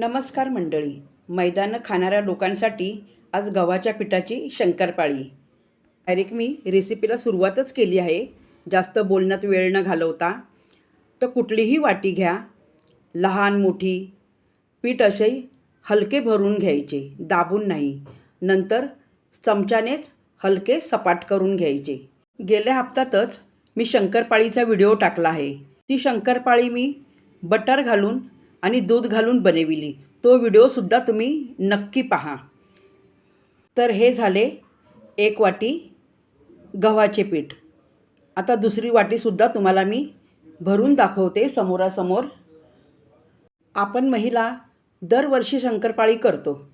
नमस्कार मंडळी. मैदानं खाणाऱ्या लोकांसाठी आज गव्हाच्या पिठाची शंकरपाळी. डायरेक्ट मी रेसिपीला सुरुवातच केली आहे. जास्त बोलण्यात वेळ न घालवता. तर कुठलीही वाटी घ्या. लहान मोठी. पीठ असे हलके भरून घ्यायचे. दाबून नाही. नंतर चमच्यानेच हलके सपाट करून घ्यायचे. गेल्या हप्त्यातच मी शंकरपाळीचा व्हिडिओ टाकला आहे. ती शंकरपाळी मी बटर घालून आणि दूध घालून बनविली. तो व्हिडिओसुद्धा तुम्ही नक्की पहा. तर हे झाले एक वाटी गव्हाचे पीठ. आता दुसरी वाटीसुद्धा तुम्हाला मी भरून दाखवते समोरासमोर. आपण महिला दरवर्षी शंकरपाळी करतो.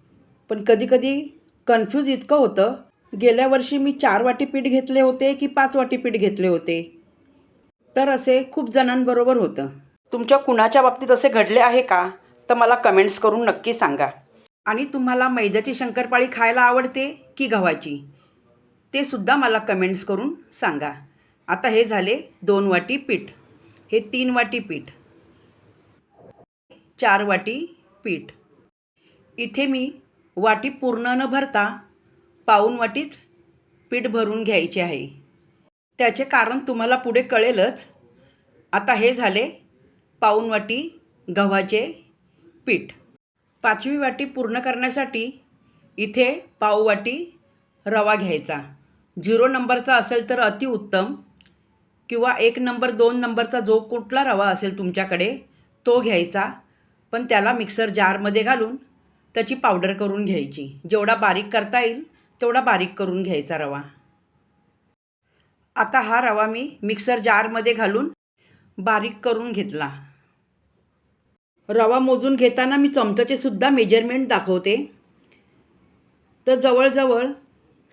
पण कधीकधी कन्फ्यूज इतकं होतं गेल्या वर्षी मी चार वाटी पीठ घेतले होते की पाच वाटी पीठ घेतले होते? तर असे खूप जणांबरोबर होतं. तुमच्या कुणाच्या बाबतीत असे घडले आहे का? तर मला कमेंट्स करून नक्की सांगा. आणि तुम्हाला मैद्याची शंकरपाळी खायला आवडते की गव्हाची? ते सुद्धा मला कमेंट्स करून सांगा. आता हे झाले दोन वाटी पीठ. हे तीन वाटी पीठ. चार वाटी पीठ. इथे मी वाटी पूर्ण न भरता पाऊन वाटीच पीठ भरून घ्यायचे आहे. त्याचे कारण तुम्हाला पुढे कळेलच. आता हे झाले पाऊन वाटी गव्हाचे पीठ. पाचवी वाटी पूर्ण करण्यासाठी इथे पाव वाटी रवा घ्यायचा. झिरो नंबरचा असेल तर अतिउत्तम किंवा एक नंबर दोन नंबरचा जो कुठला रवा असेल तुमच्याकडे तो घ्यायचा. पण त्याला मिक्सर जारमध्ये घालून त्याची पावडर करून घ्यायची. जेवढा बारीक करता येईल तेवढा बारीक करून घ्यायचा रवा. आता हा रवा मी मिक्सर जारमध्ये घालून बारीक करून घेतला. रवा मोजून घेताना मी चमच्याचे सुद्धा मेजरमेंट दाखवते. तर जवळजवळ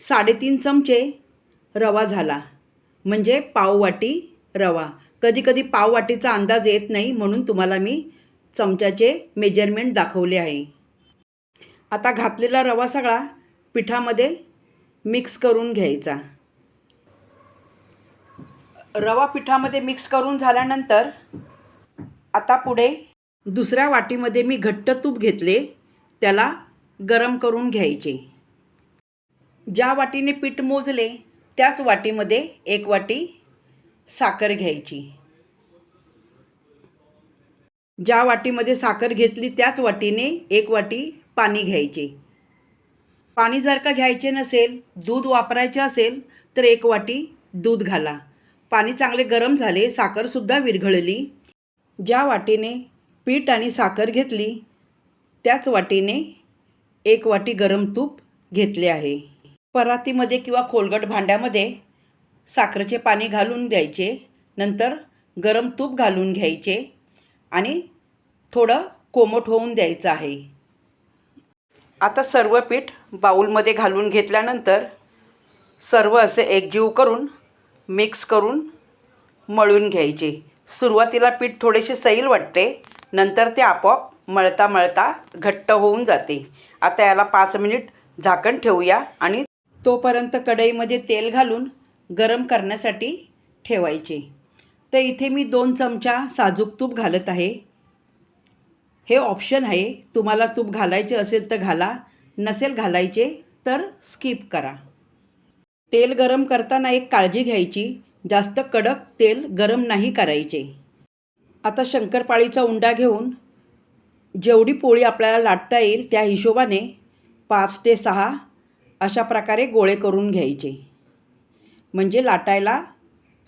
साडेतीन चमचे रवा झाला. म्हणजे पाववाटी रवा. कधीकधी पाववाटीचा अंदाज येत नाही म्हणून तुम्हाला मी चमच्याचे मेजरमेंट दाखवले आहे. आता घातलेला रवा सगळा पिठामध्ये मिक्स करून घ्यायचा. रवा पिठामध्ये मिक्स करून झाल्यानंतर आता पुढे दुसऱ्या वाटीमध्ये मी घट्ट तूप घेतले त्याला गरम करून घ्यायचे. ज्या वाटीने पीठ मोजले त्याच वाटीमध्ये एक वाटी साखर घ्यायची. ज्या वाटीमध्ये साखर घेतली त्याच वाटीने एक वाटी पाणी घ्यायचे. पाणी जर का घ्यायचे नसेल दूध वापरायचे असेल तर एक वाटी दूध घाला. पाणी चांगले गरम झाले साखरसुद्धा विरघळली. ज्या वाटीने पीठ आणि साखर घेतली. त्याच वाटीने एक वाटी गरम तूप घेतले आहे. परातीमध्ये किंवा खोलगट भांड्यामध्ये साखरेचे पाणी घालून द्यायचे. नंतर गरम तूप घालून घ्यायचे आणि थोडं कोमट होऊन द्यायचं आहे. आता सर्व पीठ बाऊलमध्ये घालून घेतल्यानंतर सर्व असे एकजीव करून मिक्स करून मळून घ्यायचे. सुरुवातीला पीठ थोडेसे सैल वाटते. नंतर ते आपोआप मळता मळता घट्ट होऊन जाते. आता याला पाच मिनिट झाकण ठेवूया आणि तोपर्यंत कढईमध्ये तेल घालून गरम करण्यासाठी ठेवायचे. तर इथे मी दोन चमचा साजूक तूप घालत आहे. हे ऑप्शन आहे. तुम्हाला तूप घालायचे असेल तर घाला नसेल घालायचे तर स्किप करा. तेल गरम करताना एक काळजी घ्यायची. जास्त कडक तेल गरम नाही करायचे. आता शंकरपाळीचा उंडा घेऊन जेवढी पोळी आपल्याला लाटता येईल त्या हिशोबाने पाच ते सहा अशा प्रकारे गोळे करून घ्यायचे. म्हणजे लाटायला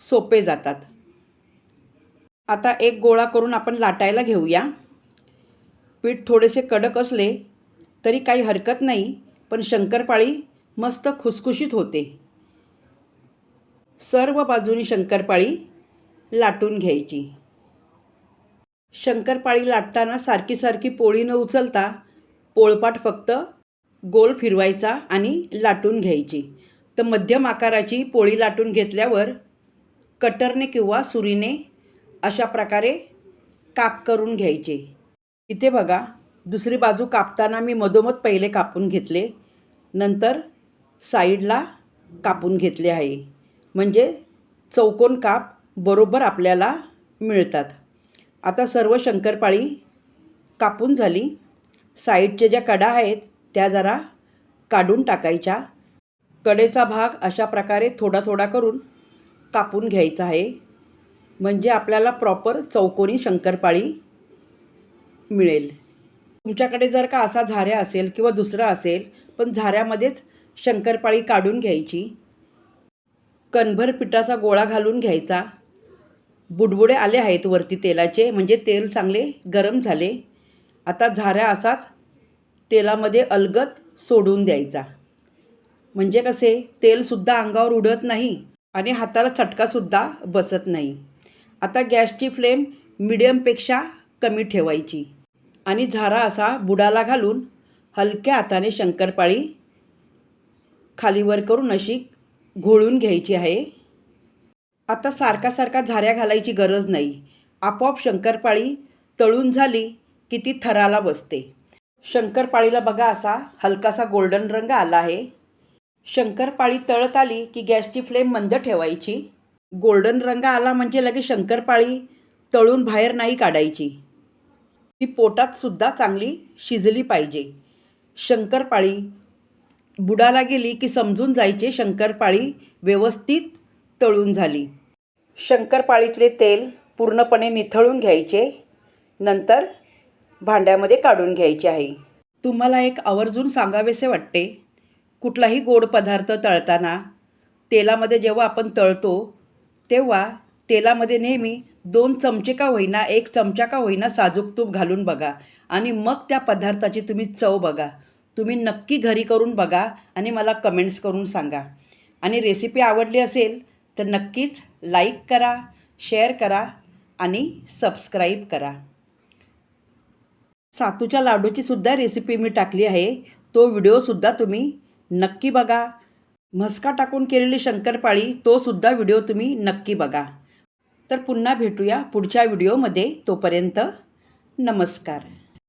सोपे जातात. आता एक गोळा करून आपण लाटायला घेऊया. पीठ थोडेसे कडक असले तरी काही हरकत नाही पण शंकरपाळी मस्त खुसखुशीत होते. सर्व बाजूनी शंकरपाळी लाटून घ्यायची. शंकरपाळी लाटताना सारखी सारखी पोळी न उचलता पोळपाट फक्त गोल फिरवायचा आणि लाटून घ्यायची. तर मध्यम आकाराची पोळी लाटून घेतल्यावर कटरने किंवा सुरीने अशा प्रकारे काप करून घ्यायचे. इथे बघा दुसरी बाजू कापताना मी मधोमध पहिले कापून घेतले. नंतर साईडला कापून घेतले आहे. म्हणजे चौकोन काप बरोबर आपल्याला मिळतात. आता सर्व शंकरपाळी कापून झाली. साईडच्या ज्या कडा आहेत त्या जरा काढून टाकायच्या. कडेचा भाग अशा प्रकारे थोडा थोडा करून कापून घ्यायचा आहे. म्हणजे आपल्याला प्रॉपर चौकोनी शंकरपाळी मिळेल. तुमच्याकडे जर का असा झाऱ्या असेल किंवा दुसरा असेल पण झाऱ्यामध्येच शंकरपाळी काढून घ्यायची. कणभर पिठाचा गोळा घालून घ्यायचा. बुडबुडे आले आहेत वरती तेलाचे म्हणजे तेल चांगले गरम झाले. आता झाऱ्या असाच तेलामध्ये अलगत सोडून द्यायचा. म्हणजे कसे? तेलसुद्धा अंगावर उडत नाही आणि हाताला चटकासुद्धा बसत नाही. आता गॅसची फ्लेम मिडियमपेक्षा कमी ठेवायची. आणि झारा असा बुडाला घालून हलक्या हाताने शंकरपाळी खालीवर करून अशी घोळून घ्यायची आहे. आता सारखा सारखा झाऱ्या घालायची गरज नाही. आपोआप शंकरपाळी तळून झाली की ती थराला बसते. शंकरपाळीला बघा असा हलकासा गोल्डन रंग आला आहे. शंकरपाळी तळत आली की गॅसची फ्लेम मंद ठेवायची. गोल्डन रंग आला म्हणजे लगेच शंकरपाळी तळून बाहेर नाही काढायची. ती पोटातसुद्धा चांगली शिजली पाहिजे. शंकरपाळी बुडाला गेली की समजून जायचे शंकरपाळी व्यवस्थित तळून झाली. शंकरपाळीतले तेल पूर्णपणे निथळून घ्यायचे. नंतर भांड्यामध्ये काढून घ्यायचे आहे. तुम्हाला एक आवर्जून सांगावेसे वाटते. कुठलाही गोड पदार्थ तळताना तेलामध्ये जेव्हा आपण तळतो तेव्हा तेलामध्ये नेहमी दोन चमचे का होईना एक चमचा का होईना साजूक तूप घालून बघा आणि मग त्या पदार्थाची तुम्ही चव बघा. तुम्ही नक्की घरी करून बघा आणि मला कमेंट्स करून सांगा. आणि रेसिपी आवडली असेल तर नक्कीच लाईक करा शेअर करा आणि सबस्क्राईब करा. सातूच्या लाडूची सुद्धा रेसिपी मी टाकली आहे. तो व्हिडिओसुद्धा तुम्ही नक्की बघा. म्हस्का टाकून केलेली शंकरपाळी तोसुद्धा व्हिडिओ तुम्ही नक्की बघा. तर पुन्हा भेटूया पुढच्या व्हिडिओमध्ये तोपर्यंत नमस्कार.